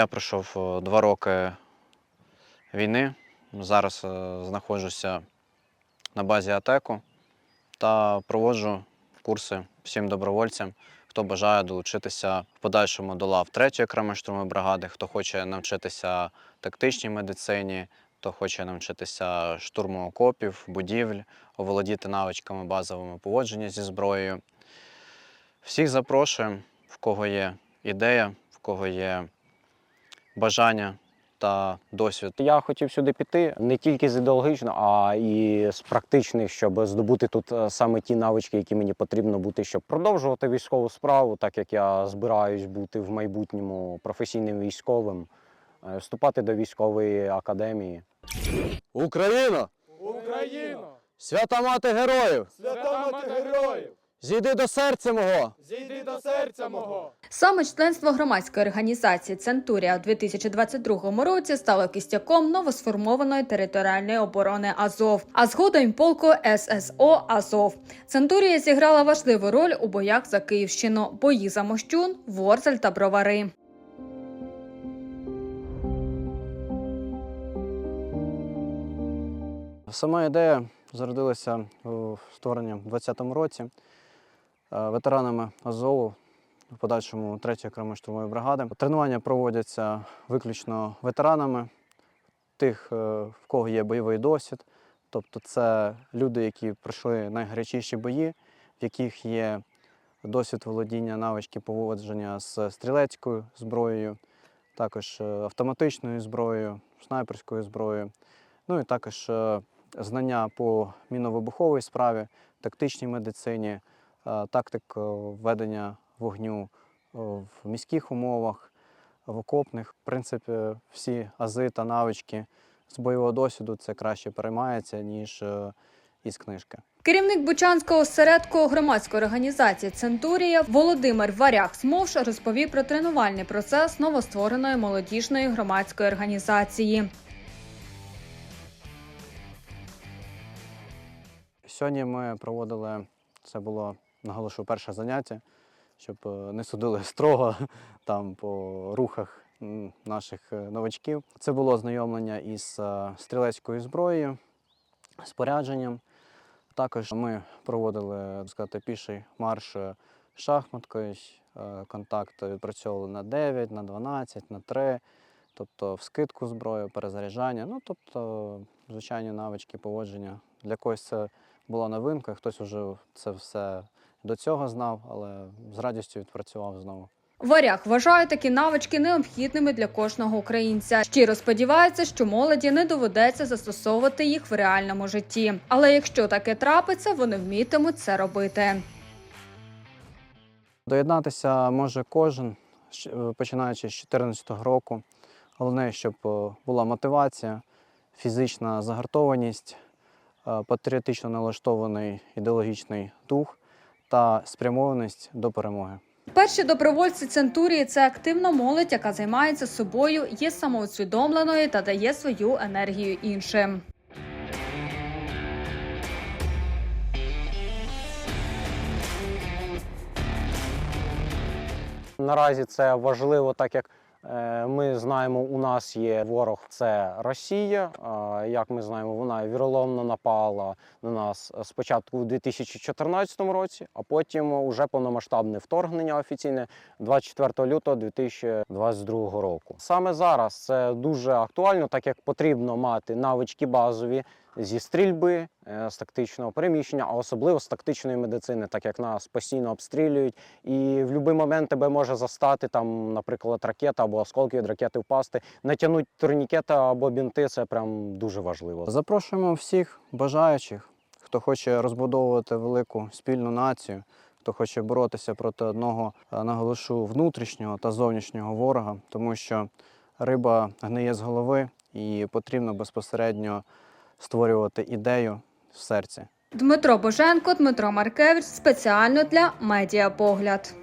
Я пройшов е, два роки війни. Зараз е, знаходжуся на базі АТЕКу та проводжу курси всім добровольцям, хто бажає долучитися в подальшому до лав 3-ї окремої штурмової бригади, хто хоче навчитися тактичній медицині, хто хоче навчитися штурму окопів, будівель, оволодіти навичками базовими поводження зі зброєю. Всіх запрошуємо, в кого є ідея, в кого є бажання та досвід. Я хотів сюди піти не тільки з ідеологічного, а і з практичних, щоб здобути тут е, саме ті навички, які мені потрібно бути, щоб продовжувати військову справу, так як я збираюсь бути в майбутньому професійним військовим, е, вступати до військової академії. Україна! Україно! Свята мати героїв! Свята мати героїв! Зійди до серця мого! Зійди до серця мого! Саме членство громадської організації Центурія у 2022 році стало кістяком новосформованої територіальної оборони Азов, а згодом полку ССО Азов. Центурія зіграла важливу роль у боях за Київщину, бої за Мощун, Ворзель та Бровари. Сама ідея зародилася у створенні в 2020 році ветеранами Азову, в подальшому 3-ї окремої штурмової бригади. Тренування проводяться виключно ветеранами, тих, е, в кого є бойовий досвід. Тобто це люди, які пройшли найгарячіші бої, в яких є досвід володіння навички поводження з стрілецькою зброєю, також е, автоматичною зброєю, снайперською зброєю. Ну і також е, знання по міновибуховій справі, тактичній медицині, е, тактик е, ведення вогню е, в міських умовах, в окопних. В принципі, всі ази та навички з бойового досвіду це краще переймається, ніж е, із книжки. Керівник Бучанського осередку громадської організації Центурія Володимир Варях Смовш розповів про тренувальний процес новоствореної молодіжної громадської організації. Сьогодні ми проводили, це було, наголошую, перше заняття, щоб е, не судили строго там по рухах наших е, новачків. Це було ознайомлення із е, стрілецькою зброєю, спорядженням. Також ми проводили сказати, піший марш шахматкою, контакт відпрацьовували на 9, на 12, на 3, тобто в скидку зброю, перезаряджання. Ну, тобто, звичайні навички поводження. Для когось це була новинка, хтось вже це все до цього знав, але з радістю відпрацював знову. Варяг вважає такі навички необхідними для кожного українця. Щиро сподівається, що молоді не доведеться застосовувати їх в реальному житті. Але якщо таке трапиться, вони вмітимуть це робити. Доєднатися може кожен, е, починаючи з 2014 року. Головне, щоб е, була мотивація, фізична загартованість, патріотично налаштований ідеологічний дух та спрямованість до перемоги. Перші добровольці Центурії це активна молодь, яка займається собою, є самоусвідомленою та дає свою енергію іншим. Наразі це важливо, так як е, ми знаємо, у нас є ворог це Росія. Е, Як ми знаємо, вона віроломно напала на нас спочатку у 2014 році, а потім уже повномасштабне вторгнення офіційне 24 лютого 2022 року. Саме зараз це дуже актуально, так як потрібно мати навички базові зі стрільби, е, з тактичного переміщення, а особливо з тактичної медицини, так як нас постійно обстрілюють, і в будь-який момент тебе може застати там, наприклад, ракета або осколки від ракети впасти. Натягнути турнікети або бінти це прям дуже важливо. Запрошуємо всіх бажаючих, хто хоче розбудовувати велику спільну націю, хто хоче боротися проти одного, е, наголошу, внутрішнього та зовнішнього ворога, тому що риба гниє з голови і потрібно безпосередньо створювати ідею в серці. Дмитро Боженко, Дмитро Маркевич спеціально для медіапогляд.